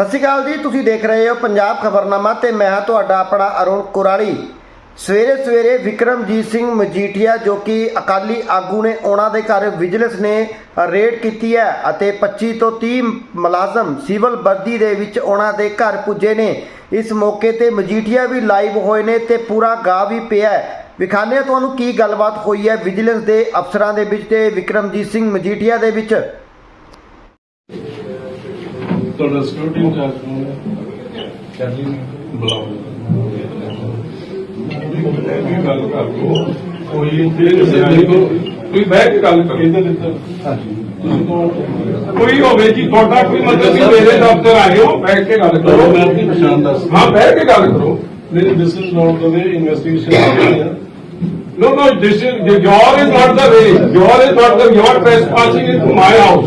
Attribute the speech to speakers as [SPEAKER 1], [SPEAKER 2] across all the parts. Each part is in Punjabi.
[SPEAKER 1] ਸਤਿ ਸ਼੍ਰੀ ਅਕਾਲ ਜੀ, ਤੁਸੀਂ ਦੇਖ ਰਹੇ ਹੋ ਪੰਜਾਬ ਖਬਰਨਾਮਾ ਤੇ ਮੈਂ ਹਾਂ ਤੁਹਾਡਾ ਆਪਣਾ ਅਰੁਣ ਕੁਰਾਲੀ। ਸਵੇਰੇ ਸਵੇਰੇ ਵਿਕਰਮਜੀਤ ਸਿੰਘ ਮਜੀਠੀਆ ਜੋ ਕਿ ਅਕਾਲੀ ਆਗੂ ਨੇ ਉਹਨਾਂ ਦੇ ਘਰ ਵਿਜੀਲੈਂਸ ਨੇ ਰੇਡ ਕੀਤੀ ਹੈ ਅਤੇ 25 ਤੋਂ 30 ਮੁਲਾਜ਼ਮ ਸਿਵਲ ਵਰਦੀ ਦੇ ਵਿੱਚ ਉਹਨਾਂ ਦੇ ਘਰ ਪੁੱਜੇ ਨੇ। ਇਸ ਮੌਕੇ ਤੇ ਮਜੀਠੀਆ ਵੀ ਲਾਈਵ ਹੋਏ ਨੇ ਤੇ ਪੂਰਾ ਗਾ ਵੀ ਪਿਆ ਹੈ। ਵਿਖਾਣੇ ਤੁਹਾਨੂੰ ਕੀ ਗੱਲਬਾਤ ਹੋਈ ਹੈ ਵਿਜੀਲੈਂਸ ਦੇ ਅਫਸਰਾਂ ਦੇ ਵਿੱਚ ਤੇ ਵਿਕਰਮਜੀਤ ਸਿੰਘ ਮਜੀਠੀਆ ਦੇ ਵਿੱਚ।
[SPEAKER 2] ਤੁਹਾਡਾ ਸਿਕਿਉਰਿਟੀ ਇੰਚਾਰਜ ਕੌਣ ਹੈ ਚਾਰਲੀ ਬੁਲਾਓ ਇਹ ਗੱਲ ਕਰ ਲਓ ਕੋਈ ਫਿਰ ਦੇਖੋ ਕੋਈ ਬਹਿ ਕੇ ਗੱਲ ਕਰੋ ਇਹਦੇ ਵਿੱਚ ਤੁਸੀਂ ਕੌਣ ਕੋਈ ਹੋਵੇ ਜੀ ਤੁਹਾਡਾ ਕੋਈ ਮਤਲਬ ਵੀ ਮੇਰੇ ਦਫ਼ਤਰ ਆਏ ਹੋ ਬੈਠ ਕੇ ਗੱਲ ਕਰੋ
[SPEAKER 3] ਮੈਂ ਆਪਣੀ ਪਛਾਣ ਦੱਸ
[SPEAKER 2] ਹਾਂ ਬਹਿ ਕੇ ਗੱਲ ਕਰੋ
[SPEAKER 3] ਮੇਰੇ this is not the way investigation
[SPEAKER 2] No, no, this is, your is not the way. Your is not the, you are trespassing into my house.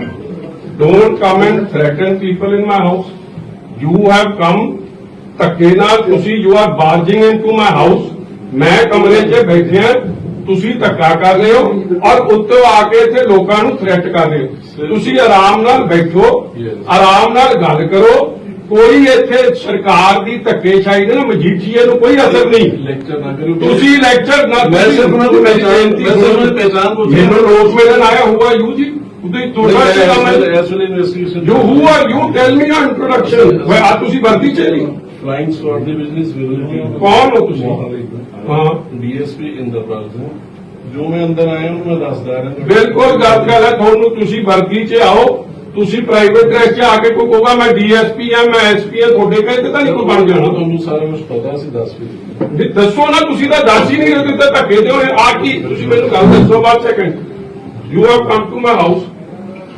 [SPEAKER 2] don't come and threaten people in my house you have come ਧੱਕੇ ਨਾਲ ਤੁਸੀਂ you are barging into my house ਮੈਂ ਕਮਰੇ 'ਚ ਬੈਠਿਆ ਤੁਸੀਂ ਧੱਕਾ ਕਰ ਰਹੇ ਹੋ ਔਰ ਉੱਤੋਂ ਆ ਕੇ ਇੱਥੇ ਲੋਕਾਂ ਨੂੰ ਥ੍ਰੈਟ ਕਰ ਰਹੇ ਹੋ। ਤੁਸੀਂ ਆਰਾਮ ਨਾਲ ਬੈਠੋ. ਆਰਾਮ ਨਾਲ ਗੱਲ ਕਰੋ। ਕੋਈ ਇੱਥੇ ਸਰਕਾਰ ਦੀ ਧੱਕੇਸ਼ਾਹੀ ਦੇ ਨਾ ਮਜੀਠੀਏ ਨੂੰ ਕੋਈ ਅਸਰ ਨਹੀਂ।
[SPEAKER 3] ਲੈਕਚਰ ਨਾ ਕਰੋ।
[SPEAKER 2] ਤੁਸੀਂ ਲੈਕਚਰ ਨਾ
[SPEAKER 3] ਮੈਂ ਸਿਰਫ ਉਹਨਾਂ ਦੀ
[SPEAKER 2] ਬੇਨਤੀ
[SPEAKER 3] ਮੈਂ ਸਿਰਫ। ਉਹਨਾਂ ਦੀ ਪਹਿਚਾਣ ਪੁੱਛ।
[SPEAKER 2] ਮੈਨੂੰ ਰੋਜ਼ ਮਿਲਣ ਆਇਆ ਹੁਆ ਯੂ ਜੀ? ਉਹਦੇ ਤੁਹਾਡਾ ਕੀ ਕੰਮ ਹੈ?
[SPEAKER 3] As well investigation
[SPEAKER 2] you who are you tell me your introduction ਵੇ ਆ ਤੁਸੀਂ ਵਰਦੀ ਚ ਨਹੀਂ
[SPEAKER 3] ਫਲਾਈਂਗ ਦੇ ਬਿਜ਼ਨਸ ਵਿਜ਼ਿਟ
[SPEAKER 2] ਕੌਣ ਹੋ ਤੁਸੀਂ? ਹਾਂ।
[SPEAKER 3] ਡੀਐਸਪੀ ਇੰਦਰਪਾਲ ਸਿੰਘ। ਜੋ ਮੈਂ ਅੰਦਰ ਆਇਆ ਉਹਨੂੰ ਮੈਂ ਦੱਸਦਾ ਰਿਹਾ।
[SPEAKER 2] ਬਿਲਕੁਲ ਗੱਲ ਗੱਲ ਹੈ ਤੁਹਾਨੂੰ ਤੁਸੀਂ ਵਰਦੀ ਚ ਆਓ। ਤੁਸੀਂ ਪ੍ਰਾਈਵੇਟ ਡਰੈਸ ਚ ਆ ਕੇ ਕੋਈ ਕਹੋਗਾ ਮੈਂ ਡੀਐਸਪੀ ਆ ਮੈਂ ਐਸਪੀ ਆ ਤੁਹਾਡੇ ਕਹੇ ਤਾਂ ਨਹੀਂ ਕੋਈ ਬਣ ਜਾਣਾ।
[SPEAKER 3] ਤੁਹਾਨੂੰ ਸਾਰਾ ਕੁਝ ਪਤਾ ਸੀ ਦੱਸ ਵੀ
[SPEAKER 2] ਦੱਸੋ ਨਾ ਤੁਸੀਂ ਤਾਂ ਦੱਸ ਹੀ ਨਹੀਂ ਰਹੇ ਤੇ ਧੱਕੇ ਦਿਓ ਨੇ ਆ ਕੀ? ਤੁਸੀਂ ਮੈਨੂੰ ਗੱਲ ਦੱਸੋ ਬਾਅਦ second you have come to my house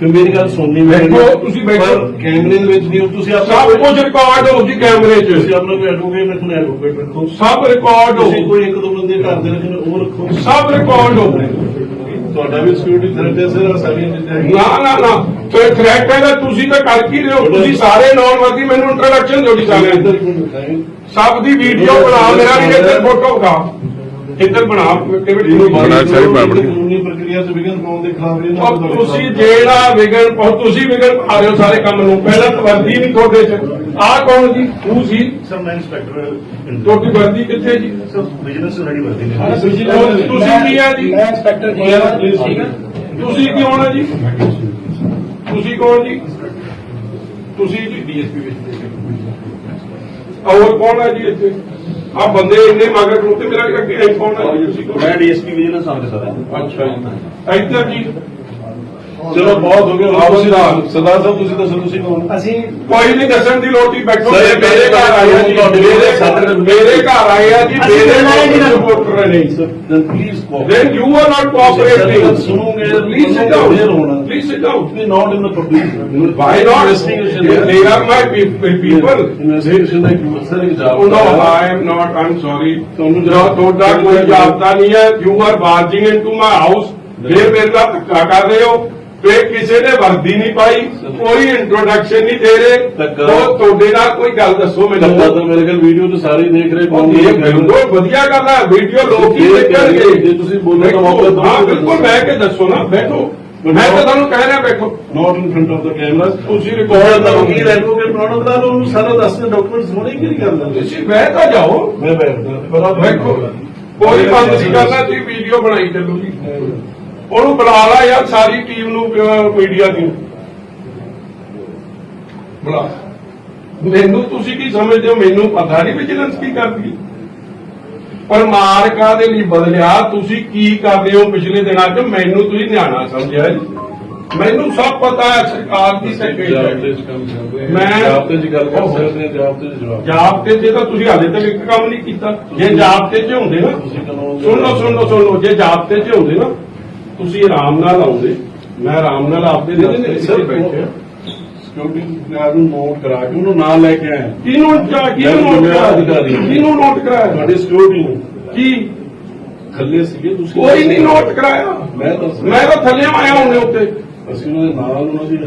[SPEAKER 3] ਫਿਰ ਮੇਰੀ ਗੱਲ ਸੁਣਨੀ
[SPEAKER 2] ਬੈਠੋ, ਤੁਸੀਂ ਬੈਠੋ।
[SPEAKER 3] ਪਰ ਕੈਮਰੇ ਦੇ ਵਿੱਚ ਨਹੀਂ ਹੋ ਤੁਸੀਂ
[SPEAKER 2] ਸਭ
[SPEAKER 3] ਆਪਣਾ
[SPEAKER 2] ਕੁਝ ਰਿਕਾਰਡ ਹੋ ਜੀ ਕੈਮਰੇ
[SPEAKER 3] ਤੁਸੀਂ
[SPEAKER 2] 'ਚ
[SPEAKER 3] ਆਪਣਾ ਕੋਈ ਐਡਵੋਕੇਟ ਰੱਖਣਾ ਐਡਵੋਕੇਟ ਰੱਖੋ।
[SPEAKER 2] ਸਭ ਰਿਕਾਰਡ ਹੋ।
[SPEAKER 3] ਤੁਸੀਂ ਕੋਈ ਇੱਕ ਦੋ ਬੰਦੇ ਘਰ ਦੇ ਰੱਖਣੇ ਉਹ ਰੱਖੋ।
[SPEAKER 2] ਸਭ ਰਿਕਾਰਡ ਹੋ।
[SPEAKER 3] ਤੁਹਾਡਾ ਵੀ ਸਿਕਿਉਰਿਟੀ ਥ੍ਰੈਟ ਹੈ ਸਰ ਸਾਰੀਆਂ ਚੀਜ਼ਾਂ।
[SPEAKER 2] ਨਾ ਨਾ ਨਾ। ਤੇ ਥ੍ਰੈਟ ਹੈ ਤਾਂ ਤੁਸੀਂ ਤਾਂ ਕਰ ਕੀ ਰਹੇ ਹੋ? ਤੁਸੀਂ ਸਾਰੇ ਨੌਨ ਵਰਦੀ ਮੈਨੂੰ ਇੰਟਰੋਡਕਸ਼ਨ ਦਿਓ ਜੀ ਸਾਰਿਆਂ। ਸਭ ਦੀ ਵੀਡੀਓ ਬਣਾ ਮੇਰਾ ਵੀ ਇੱਧਰ ਫੋਟੋ ਖਾ ਇੱਧਰ ਬਣਾ ਕਿਵੇਂ
[SPEAKER 3] ਬੜਾ
[SPEAKER 4] ਸਾਰੀ ਪਾਬੰਦੀ।
[SPEAKER 3] ਕਾਨੂੰਨੀ ਪ੍ਰਕਿਰਿਆ ਚ ਵਿਘਨ ਪਾਉਣ ਦੇ ਖਿਲਾਫ ਇਹਨਾਂ
[SPEAKER 2] ਔਰ
[SPEAKER 3] ਨੂੰ
[SPEAKER 2] ਤੁਸੀਂ ਜਿਹੜਾ ਵਿਗੜ ਪਾਓ ਤੁਸੀਂ ਵਿਗੜ ਪਾ ਰਹੇ ਹੋ ਸਾਰੇ ਕੰਮ ਨੂੰ। ਪਹਿਲਾਂ ਤਾਂ ਵਰਦੀ ਨਹੀਂ ਤੁਹਾਡੇ 'ਚ। ਆਹ ਕੌਣ ਜੀ? ਤੂੰ ਸੀ?
[SPEAKER 5] ਸਰ ਮੈਂ ਇੰਸਪੈਕਟਰ
[SPEAKER 2] ਤੁਹਾਡੀ ਵਰਦੀ ਕਿੱਥੇ ਜੀ?
[SPEAKER 5] ਸਰ ਬਿਜ਼ਨਸ ਰੈਡੀ ਵਰਦੀ ਨੇ
[SPEAKER 2] ਤੁਸੀਂ ਤੁਸੀਂ ਕੀ ਆ ਜੀ?
[SPEAKER 6] ਮੈਂ ਇੰਸਪੈਕਟਰ ਜੀ।
[SPEAKER 3] please,
[SPEAKER 6] ਠੀਕ ਹੈ
[SPEAKER 2] ਤੁਸੀਂ ਕੌਣ ਹੈ ਜੀ? ਤੁਸੀਂ ਕੌਣ ਜੀ? ਤੁਸੀਂ ਜੀ। ਡੀਐਸਪੀ ਵਿੱਚ ਹੋਰ ਕੌਣ ਹੈ ਜੀ ਇੱਥੇ? ਆ ਬੰਦੇ ਇੰਨੇ ਮਗਰ ਤੇ ਮੇਰਾ ਅੱਗੇ ਜੀ ਤੁਸੀਂ ਕੌਣ?
[SPEAKER 5] ਮੈਂ ਡੀਐਸਪੀ ਵਿਜੀਲੈਂਸ ਆਫਿਸਰ ਸਰ
[SPEAKER 2] ਅੱਛਾ ਜੀ ਇੱਧਰ ਜੀ
[SPEAKER 3] ਚਲੋ ਬਹੁਤ ਹੋ ਗਿਆ
[SPEAKER 2] ਆਓ
[SPEAKER 3] ਤੁਸੀਂ
[SPEAKER 2] ਸਰਦਾਰ।
[SPEAKER 3] ਸਾਹਿਬ ਤੁਸੀਂ ਦੱਸੋ ਤੁਸੀਂ ਕੌਣ
[SPEAKER 6] ਅਸੀਂ
[SPEAKER 2] ਕੋਈ ਨਹੀਂ ਦੱਸਣ ਦੀ ਲੋੜ ਨਹੀਂ ਬੈਠੋ
[SPEAKER 3] ਸਰ,
[SPEAKER 2] ਮੇਰੇ ਘਰ ਆਏ ਆ ਜੀ
[SPEAKER 3] ਤੁਹਾਡੇ
[SPEAKER 2] ਮੇਰੇ ਮੇਰੇ ਘਰ ਆਏ ਆ ਜੀ ਮੇਰੇ
[SPEAKER 6] ਨਾ।
[SPEAKER 2] ਰਿਪੋਰਟਰ ਨੇ
[SPEAKER 3] then please cooperate.
[SPEAKER 2] then you are not cooperating
[SPEAKER 3] sir, ਸੁਣੋਗੇ,
[SPEAKER 2] please sit
[SPEAKER 3] ਤੁਹਾਨੂੰ clear
[SPEAKER 2] down
[SPEAKER 3] ਹੋਣਾ।
[SPEAKER 2] please sit down
[SPEAKER 3] We not in the public.
[SPEAKER 2] why not
[SPEAKER 3] Investigation
[SPEAKER 2] they, they are my pe- pe- people
[SPEAKER 3] Investigation ਦਾ ਸਰ
[SPEAKER 2] Oh,
[SPEAKER 3] ਜਵਾਬ
[SPEAKER 2] no, I am not, I'm sorry. ਤੁਹਾਨੂੰ ਜਿਹੜਾ ਤੁਹਾਡਾ ਕੋਈ ਜਾਬਤਾ ਨਹੀਂ ਹੈ you are barging into my house ਫਿਰ ਮੇਰੇ ਨਾਲ ਧੱਕਾ ਕਰ ਰਹੇ ਹੋ ਫਿਰ ਕਿਸੇ ਨੇ ਵਰਦੀ ਨਹੀਂ ਪਾਈ ਕੋਈ ਇੰਟਰੋਡਕਸ਼ਨ ਨਹੀਂ ਦੇ ਰਹੇ। ਉਹ ਤੁਹਾਡੇ ਨਾਲ ਕੋਈ ਗੱਲ ਦੱਸੋ ਮੈਨੂੰ।
[SPEAKER 3] ਤਾਂ ਮੇਰੇ ਕੋਲ ਵੀਡੀਓ ਤੇ ਸਾਰੇ ਦੇਖ ਰਹੇ
[SPEAKER 2] ਇਹ ਬਿਲਕੁਲ ਵਧੀਆ ਗੱਲ ਹੈ ਵੀਡੀਓ ਲੋਕ ਹੀ ਦੇਖਣਗੇ।
[SPEAKER 3] ਜੇ ਤੁਸੀਂ ਬੋਲੋ ਤਾਂ ਮੌਕਾ ਦਿਓ।
[SPEAKER 2] ਹਾਂ ਬਿਲਕੁਲ ਬਹਿ ਕੇ ਦੱਸੋ ਨਾ ਬੈਠੋ। ਮੈਂ ਤਾਂ ਤੁਹਾਨੂੰ ਕਹਿ ਰਿਹਾ ਬੈਠੋ।
[SPEAKER 3] Not in front of the camera
[SPEAKER 2] ਤੁਸੀਂ ਰਿਕਾਰਡ
[SPEAKER 3] ਦਾ ਵਕੀਲ ਐਡਵੋਕੇਟ ਬਣਾਉਣਾ ਦਾ ਉਹਨੂੰ ਸਾਰਾ ਦੱਸਦੇ ਡਾਕੂਮੈਂਟਸ ਹੋਣੇ ਕਿ ਨਹੀਂ ਕਰਦਾ
[SPEAKER 2] ਤੁਸੀਂ ਬਹਿ ਤਾਂ ਜਾਓ।
[SPEAKER 3] ਮੈਂ ਬੈਠਦਾ
[SPEAKER 2] ਵੇਖੋ ਕੋਈ ਬੰਦ ਨਹੀਂ ਕਰਨਾ ਤੁਸੀਂ ਵੀਡੀਓ ਬਣਾਈ ਚੱਲੋ ਜੀ। ਉਹਨੂੰ ਬੁਲਾ ਲਾ ਯਾਰ ਸਾਰੀ ਟੀਮ ਨੂੰ ਮੀਡੀਆ ਦੀ। ਬੁਲਾ। ਮੈਨੂੰ ਤੁਸੀਂ ਕੀ ਸਮਝਦੇ ਹੋ? ਮੈਨੂੰ ਪਤਾ ਨਹੀਂ ਵਿਜੀਲੈਂਸ ਕੀ ਕਰਦੀ।
[SPEAKER 7] ਪਰ ਮਾਰ ਕਾਦੇ ਲਈ ਬਦਲਿਆ? ਤੁਸੀਂ ਕੀ ਕਰਦੇ ਹੋ ਪਿਛਲੇ ਦਿਨਾਂ 'ਚ? ਮੈਨੂੰ ਤੁਸੀਂ ਨਿਆਣਾ ਸਮਝਿਆ ਜੀ। ਮੈਨੂੰ ਸਭ ਪਤਾ ਹੈ ਸਰਕਾਰ ਦੀ ਸੈਕਟਰੀ ਮੈਂ-
[SPEAKER 3] ਜਾਬ ਤੇ ਜੀ ਗੱਲ ਕਰ ਸਕਦੇ ਹਾਂ ਜਾਬ ਤੇ ਜਵਾਬ।
[SPEAKER 7] ਜਾਬ ਤੇ ਜੇ ਤਾਂ ਤੁਸੀਂ ਹਾਲੇ ਤੱਕ ਇੱਕ ਕੰਮ ਨਹੀਂ ਕੀਤਾ। ਜੇ ਜਾਬ ਤੇ 'ਚ ਹੁੰਦੇ ਨਾ। ਸੁਣ ਲਓ ਸੁਣ ਲਓ ਸੁਣ ਲਓ। ਜੇ ਜਾਬ ਤੇ ਹੁੰਦੇ ਨਾ ਤੁਸੀਂ ਆਰਾਮ ਨਾਲ ਆਉਂਦੇ। ਮੈਂ ਆਰਾਮ ਨਾਲ ਆਪਦੇ
[SPEAKER 3] ਸਰ
[SPEAKER 7] ਵਿੱਚ ਬੈਠੇ
[SPEAKER 3] ਸਿਕਿਉਰਿਟੀ ਗਾਰਡ ਨੂੰ ਨੋਟ ਕਰਾ ਕੇ ਉਹਨੂੰ ਨਾਲ ਲੈ ਕੇ ਆਏ
[SPEAKER 7] ਕਿਹਨੂੰ ਚਾ ਕਿਹਨੂੰ ਨੋਟ ਕਰਾਇਆ? ਕਿਹਨੂੰ ਨੋਟ ਕਰਾਇਆ?
[SPEAKER 3] ਤੁਹਾਡੇ ਸਿਕਿਉਰਿਟੀ ਨੂੰ।
[SPEAKER 7] ਕੀ?
[SPEAKER 3] ਥੱਲੇ ਸੀਗੇ ਤੁਸੀਂ
[SPEAKER 7] ਕੋਈ ਨਹੀਂ ਨੋਟ ਕਰਾਇਆ।
[SPEAKER 3] ਮੈਂ ਦੱਸ
[SPEAKER 7] ਮੈਂ ਤਾਂ ਥੱਲੇ ਆਇਆ ਹੁੰਦੇ ਉੱਤੇ।
[SPEAKER 3] ਅਸੀਂ ਉਹਨਾਂ ਦੇ ਨਾਲ ਉਹਨਾਂ ਦੀ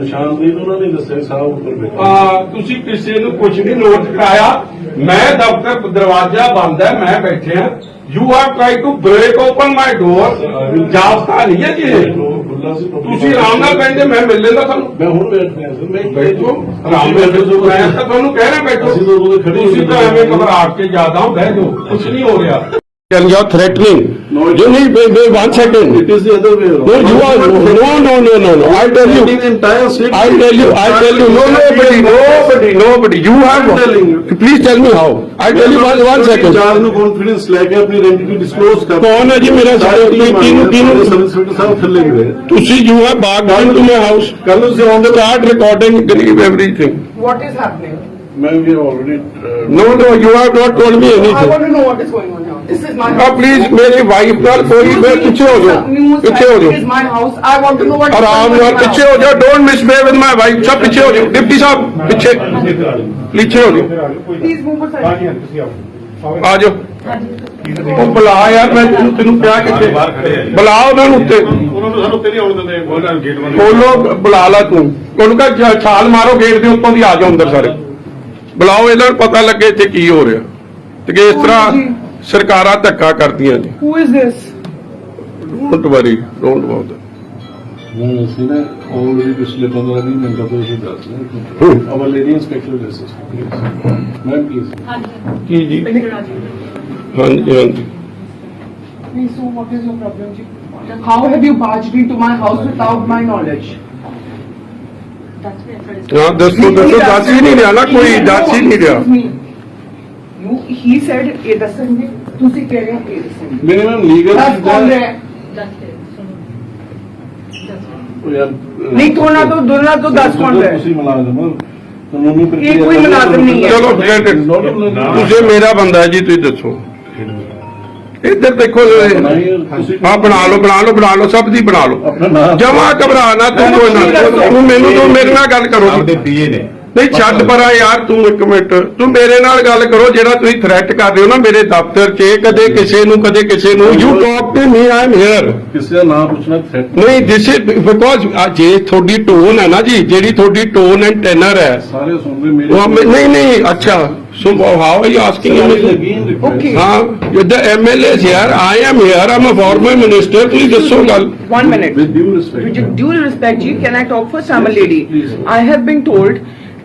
[SPEAKER 3] ਨਿਸ਼ਾਨਦੇਹੀ ਤੋਂ ਉਹਨਾਂ ਨੇ ਦੱਸਿਆ ਸਾਹਿਬ ਉੱਪਰ ਬੈਠੇ।
[SPEAKER 7] ਆ ਤੁਸੀਂ ਕਿਸੇ ਨੂੰ ਕੁਝ ਨਹੀਂ ਨੋਟ ਕਰਾਇਆ। ਮੈਂ ਦਫ਼ਤਰ ਦਰਵਾਜ਼ਾ ਬੰਦ ਹੈ ਮੈਂ ਬੈਠਿਆ। You are try to break open my door ਜਾਬਤਾ ਨਹੀਂ ਹੈ ਜੀ ਤੁਸੀਂ ਆਰਾਮ ਨਾਲ ਬੈਠੇ ਮੈਂ ਮਿਲ ਲੈਂਦਾ ਤੁਹਾਨੂੰ
[SPEAKER 3] ਮੈਂ ਹੁਣ ਬੈਠ ਰਿਹਾ ਸਰ ਮੈਂ
[SPEAKER 7] ਬੈਠੋ ਆਰਾਮ ਨਾਲ ਬੈਠੋ ਮੈਂ ਤਾਂ ਤੁਹਾਨੂੰ ਕਹਿ ਰਿਹਾ ਬੈਠੋ ਤੁਸੀਂ ਤਾਂ ਐਵੇਂ ਘਬਰਾ ਕੇ ਜ਼ਿਆਦਾ ਹੋ ਬਹਿ ਜਾਓ ਕੁਝ ਨਹੀਂ ਹੋ ਰਿਹਾ
[SPEAKER 2] and you're threatening.
[SPEAKER 3] No, it-
[SPEAKER 2] you need wait, wait, one second.
[SPEAKER 3] It is the other way around.
[SPEAKER 2] No, you are no, no, no, no, no, no. I tell you.
[SPEAKER 3] the entire state.
[SPEAKER 2] I tell you, I tell you, no, nobody, nobody, nobody. You have.
[SPEAKER 3] I'm telling you.
[SPEAKER 2] Please tell me how. I tell you one, one second.
[SPEAKER 3] ਚਾਰ ਨੂੰ ਕੌਨਫੀਡੈਂਸ ਲੈ ਕੇ ਆਪਣੀ ਆਇਡੈਂਟੀ ਡਿਸਕਲੋਜ਼ ਕਰ
[SPEAKER 2] ਕੌਣ ਹੈ ਜੀ ਮੇਰਾ ਸਾਰੇ ਕਿਹਨੂੰ ਕਿਹਨੂੰ
[SPEAKER 3] ਸਬ ਇੰਸਪੈਕਟਰ ਸਾਹਿਬ ਥੱਲੇ ਗਏ
[SPEAKER 2] ਤੁਸੀਂ you have barged into my house.
[SPEAKER 3] ਕੱਲ ਨੂੰ ਸੇ ਆਨ
[SPEAKER 2] Start recording, believe everything.
[SPEAKER 6] What Ma'am, we
[SPEAKER 3] have already. uh,
[SPEAKER 2] No, no, you have not told me
[SPEAKER 6] I
[SPEAKER 2] anything.
[SPEAKER 6] want to know what is going on here. This is my
[SPEAKER 2] please ਮੇਰੀ ਵਾਈਫ ਨਾਲ ਕੋਈ ਮੈਂ ਪਿੱਛੇ ਹੋ ਜਾਓ ਪਿੱਛੇ ਹੋ
[SPEAKER 6] This is
[SPEAKER 2] ਜਾਓ
[SPEAKER 6] my house. I want to know what. is
[SPEAKER 2] ਆਰਾਮ ਨਾਲ ਪਿੱਛੇ ਹੋ house. ਜਾਓ don't misbehave with my wife ਸਭ ਪਿੱਛੇ ਹੋ ਜਾਓ ਡਿਪਟੀ ਸਾਹਿਬ ਪਿੱਛੇ ਪਿੱਛੇ ਹੋ ਜਾਓ
[SPEAKER 6] Please move aside.
[SPEAKER 2] ਹਾਂਜੀ ਤੁਸੀਂ ਆਓ ਆ ਜਾਓ ਉਹ ਬੁਲਾ ਯਾਰ ਮੈਂ ਤੈਨੂੰ ਤੈਨੂੰ ਪਿਆ ਕਿੱਥੇ ਬਾਹਰ ਖੜੇ ਆ ਜੀ। ਬੁਲਾ ਉਹਨਾਂ ਨੂੰ ਉੱਤੇ
[SPEAKER 3] ਉਹਨਾਂ ਨੂੰ ਸਾਨੂੰ ਤੇਰੇ ਆਉਣ ਦਿੰਦੇ ਬੋਲਣਾ ਗੇਟ ਬੰਦ
[SPEAKER 2] ਖੋਲੋ ਬੁਲਾ ਲਾ ਤੂੰ ਉਹਨੂੰ ਕਹ ਛਾਲ ਮਾਰੋ ਗੇਟ ਦੇ ਉੱਤੋਂ ਦੀ ਆ ਜਾਓ ਅੰਦਰ ਸਾਰੇ ਬੁਲਾਓ ਇਹਨਾਂ ਨੂੰ ਪਤਾ ਲੱਗੇ ਇੱਥੇ ਕੀ ਹੋ ਰਿਹਾ। ਤੇ ਕਿ ਇਸ ਤਰ੍ਹਾਂ ਸਰਕਾਰਾਂ ਧੱਕਾ ਕਰਦੀਆਂ ਨੇ।
[SPEAKER 6] Who is this?
[SPEAKER 2] Don't worry don't about
[SPEAKER 3] ਨਹੀਂ ਅਸੀਂ ਨਾ ਆਲਰੇਡੀ ਪਿਛਲੇ 15 20 ਮਿੰਟਾਂ ਤੋਂ ਅਸੀਂ ਦੱਸ ਰਹੇ ਹਾਂ। Our lady inspector justice please ma'am please
[SPEAKER 2] ਕੀ ਜੀ? ਹਾਂਜੀ ਹਾਂਜੀ।
[SPEAKER 6] Please, so what is your problem, ji? How have you barged into my house without my knowledge?
[SPEAKER 2] ਹਾਂ ਦੱਸੋ ਦੱਸੋ ਦੱਸ ਹੀ ਨਹੀਂ ਰਿਹਾ ਨਾ ਕੋਈ ਦੱਸ ਹੀ ਨਹੀਂ ਰਿਹਾ
[SPEAKER 6] ਇਹ ਦੱਸਣਗੇ ਤੁਸੀਂ ਕਹਿ ਰਹੇ ਹੋ ਇਹ ਦੱਸਣਗੇ
[SPEAKER 3] ਮੇਰੇ ਮੈਮ ਲੀਗਲ
[SPEAKER 6] ਦੱਸ ਕੌਣ ਰਿਹਾ? ਨਹੀਂ ਥੋੜਾ ਤੋਂ ਦੋਨਾਂ ਤੋਂ ਦੱਸ ਕੌਣ ਰਿਹਾ ਹੈ?
[SPEAKER 3] ਤੁਸੀਂ ਮੁਲਾਜ਼ਮ ਹੋ ਕਾਨੂੰਨੀ ਪ੍ਰਕਿਰਿਆ
[SPEAKER 6] ਇਹ ਕੋਈ ਮੁਲਾਜ਼ਮ ਨਹੀਂ ਹੈ।
[SPEAKER 2] ਚਲੋ forget it. ਤੁਸੀਂ ਮੇਰਾ ਬੰਦਾ ਹੈ ਜੀ ਤੁਸੀਂ ਦੱਸੋ ਇੱਧਰ ਦੇਖੋ ਹਾਂ ਬਣਾ ਲਓ ਬਣਾ ਲਓ ਬਣਾ ਲਓ ਸਭ ਦੀ ਬਣਾ ਲਓ। ਜਮਾ ਘਬਰਾ ਨਾ ਤੂੰ ਕੋਈ ਨਾ। ਤੂੰ ਮੈਨੂੰ ਤੂੰ ਮੇਰੇ ਨਾਲ ਗੱਲ ਕਰੋ।
[SPEAKER 5] ਆਪਦੇ ਪੀਏ ਨੇ।
[SPEAKER 2] ਨਹੀਂ ਛੱਡ ਪਰਾਂ ਯਾਰ ਤੂੰ ਇੱਕ ਮਿੰਟ। ਤੂੰ ਮੇਰੇ ਨਾਲ ਗੱਲ ਕਰੋ ਜਿਹੜਾ ਤੁਸੀਂ ਥ੍ਰੈਟ ਕਰ ਰਹੇ ਹੋ ਨਾ ਮੇਰੇ ਦਫ਼ਤਰ 'ਚ ਕਦੇ ਕਿਸੇ ਨੂੰ ਕਦੇ ਕਿਸੇ ਨੂੰ। You talk to me I am here
[SPEAKER 3] ਕਿਸੇ ਦਾ ਨਾਮ ਪੁੱਛਣਾ ਥ੍ਰੈਟ
[SPEAKER 2] ਨਹੀਂ ਦਿਸ ਇਜ਼ ਬਿਕੋਜ਼ ਜੇ ਤੁਹਾਡੀ ਟੋਨ ਹੈ ਨਾ ਜੀ ਜਿਹੜੀ ਤੁਹਾਡੀ ਟੋਨ ਐਂਡ ਟੈਨਰ ਹੈ।
[SPEAKER 3] ਸਾਰੇ ਸੁਣ ਰਹੇ ਮੇਰੇ
[SPEAKER 2] ਉਹ ਹਮੇ- ਨਹੀਂ ਨਹੀਂ ਅੱਛਾ। So how are you asking
[SPEAKER 6] Okay.
[SPEAKER 2] ਹਾਂ the MLAs here I am here I'm a former minister ਤੁਸੀਂ ਦੱਸੋ ਗੱਲ।
[SPEAKER 6] One minute.
[SPEAKER 3] With due respect
[SPEAKER 6] With due respect, Ji, can I talk first? I'm a lady.
[SPEAKER 3] Please.
[SPEAKER 6] I have been told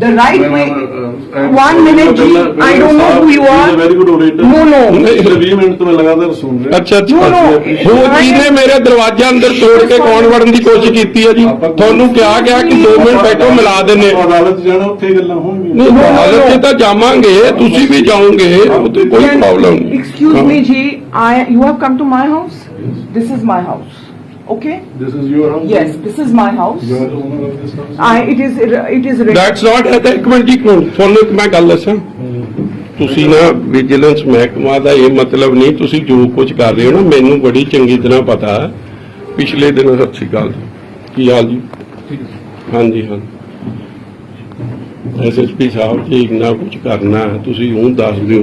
[SPEAKER 6] The right way. One minute, Ji. I don't know who you are.
[SPEAKER 3] Very good orator
[SPEAKER 6] No, no.
[SPEAKER 3] ਪਿਛਲੇ 20 ਮਿੰਟ ਤੋਂ ਮੈਂ ਲਗਾਤਾਰ ਸੁਣ ਰਿਹਾ
[SPEAKER 2] ਅੱਛਾ ਅੱਛਾ
[SPEAKER 6] No, no.
[SPEAKER 2] ਹੁਣ ਕਿਹਨੇ ਮੇਰੇ ਦਰਵਾਜ਼ੇ ਅੰਦਰ ਤੋੜ ਕੇ ਕੌਣ ਵੜਨ ਦੀ ਕੋਸ਼ਿਸ਼ ਕੀਤੀ ਹੈ ਜੀ ਤੁਹਾਨੂੰ ਕਿਹਾ ਗਿਆ ਕਿ 2 ਮਿੰਟ ਬੈਠੋ ਮਿਲਾ ਦਿੰਨੇ
[SPEAKER 3] ਆਪਾਂ ਅਦਾਲਤ ਜਾਣਾ ਉੱਥੇ ਗੱਲਾਂ ਹੋਣਗੀਆਂ
[SPEAKER 2] ਨਹੀਂ ਹਾਲਤ 'ਚ ਤਾਂ ਜਾਵਾਂਗੇ ਤੁਸੀਂ ਵੀ ਜਾਓਗੇ ਉਹ ਤੇ ਕੋਈ
[SPEAKER 6] Can-
[SPEAKER 2] ਪ੍ਰੋਬਲਮ ਨਹੀਂ
[SPEAKER 6] Excuse
[SPEAKER 2] ਹਾਂ।
[SPEAKER 6] me, Ji. I. You have come to my house. This is my house. Okay.
[SPEAKER 3] This is your house
[SPEAKER 6] Yes, this is my house.
[SPEAKER 3] You are the owner of this house
[SPEAKER 6] I. It is. It is.
[SPEAKER 2] That's not at ਇੱਕ ਮਿੰਟ ਇੱਕ ਮਿੰਟ ਤੁਹਾਨੂੰ ਇੱਕ ਮੈਂ ਗੱਲ ਦੱਸਾਂ ਤੁਸੀਂ ਨਾ ਵਿਜੀਲੈਂਸ ਮਹਿਕਮਾ ਦਾ ਇਹ ਮਤਲਬ ਨਹੀਂ ਤੁਸੀਂ ਜੋ ਕੁਝ ਕਰ ਰਹੇ ਹੋ ਨਾ ਮੈਨੂੰ ਬੜੀ ਚੰਗੀ ਤਰ੍ਹਾਂ ਪਤਾ ਹੈ ਪਿਛਲੇ ਦਿਨ ਸਤਿ ਸ਼੍ਰੀ ਅਕਾਲ ਜੀ ਕੀ ਹਾਲ ਜੀ ਹਾਂਜੀ ਹਾਂ ਐਸਐਸਪੀ ਸਾਹਿਬ ਜੀ ਇੰਨਾ ਕੁਝ ਕਰਨਾ ਹੈ, ਤੁਸੀਂ ਉਹ ਦੱਸ ਦਿਓ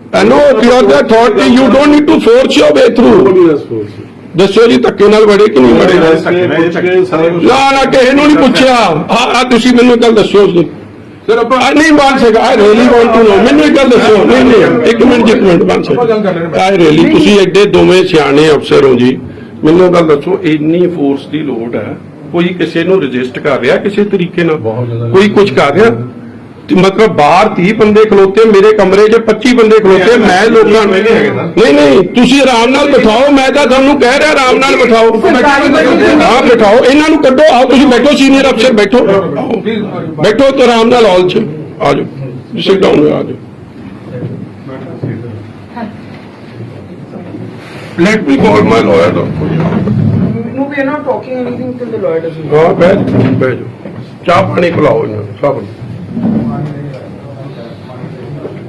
[SPEAKER 2] I know you are the authority. You don't need to force your way through. ਦੱਸੋ ਜੀ ਧੱਕੇ ਨਾਲ ਵੜੇ ਕਿ ਨਹੀਂ ਵੜੇ? ਨਾ ਨਾ ਕਿਸੇ ਨੂੰ ਨਹੀਂ ਪੁੱਛਿਆ। ਆ ਆ ਤੁਸੀਂ ਮੈਨੂੰ ਇੱਕ ਗੱਲ ਦੱਸਿਓ ਦਿਨ ਸਰ ਆਪਾਂ ਨਹੀਂ ਬਣ ਸਕਦਾ I really want to know ਮੈਨੂੰ ਇੱਕ ਗੱਲ ਦੱਸਿਓ ਨਹੀਂ ਨਹੀਂ ਇੱਕ ਮਿੰਟ ਇੱਕ ਮਿੰਟ ਬਣ ਸਕਦਾ ਆਈ ਰੀਲੀ ਤੁਸੀਂ ਐਡੇ ਦੋਵੇਂ ਸਿਆਣੇ ਅਫਸਰ ਹੋ ਜੀ। ਮੈਨੂੰ ਗੱਲ ਦੱਸੋ ਇੰਨੀ ਫੋਰਸ ਦੀ ਲੋੜ ਹੈ। ਕੋਈ ਕਿਸੇ ਨੂੰ ਰਜਿਸਟ ਕਰ ਰਿਹਾ ਕਿਸੇ ਤਰੀਕੇ ਨਾਲ। ਕੋਈ ਕੁਝ ਕਰ ਰਿਹਾ? ਮਤਲਬ ਬਾਹਰ 30 ਬੰਦੇ ਖਲੋਤੇ ਮੇਰੇ ਕਮਰੇ 'ਚ 25 ਬੰਦੇ ਖਲੋਤੇ ਮੈਂ ਲੋਕਾਂ ਨੂੰ ਨਹੀਂ ਨਹੀਂ ਤੁਸੀਂ ਆਰਾਮ ਨਾਲ ਬਿਠਾਓ ਮੈਂ ਤਾਂ ਤੁਹਾਨੂੰ ਕਹਿ ਰਿਹਾ ਆਰਾਮ ਨਾਲ ਬਿਠਾਓ। ਹਾਂ ਬਿਠਾਓ ਇਹਨਾਂ ਨੂੰ ਕੱਢੋ ਆਓ ਤੁਸੀਂ ਬੈਠੋ ਸੀਨੀਅਰ ਅਫਸਰ ਬੈਠੋ। ਬੈਠੋ ਤੇ ਆਰਾਮ ਨਾਲ ਹਾਲ 'ਚ। ਆ ਜਾਓ ਸਿਟ ਡਾਊਨ ਆ ਜਾਓ। Let me call my lawyer
[SPEAKER 6] No, we are not talking anything till the lawyer doesn't.
[SPEAKER 2] ਹਾਂ ਬਹਿ ਜਾਓ। ਚਾਹ ਪਾਣੀ ਪਿਲਾਓ ਇਹਨਾਂ ਨੂੰ ਸਭ ਨੂੰ।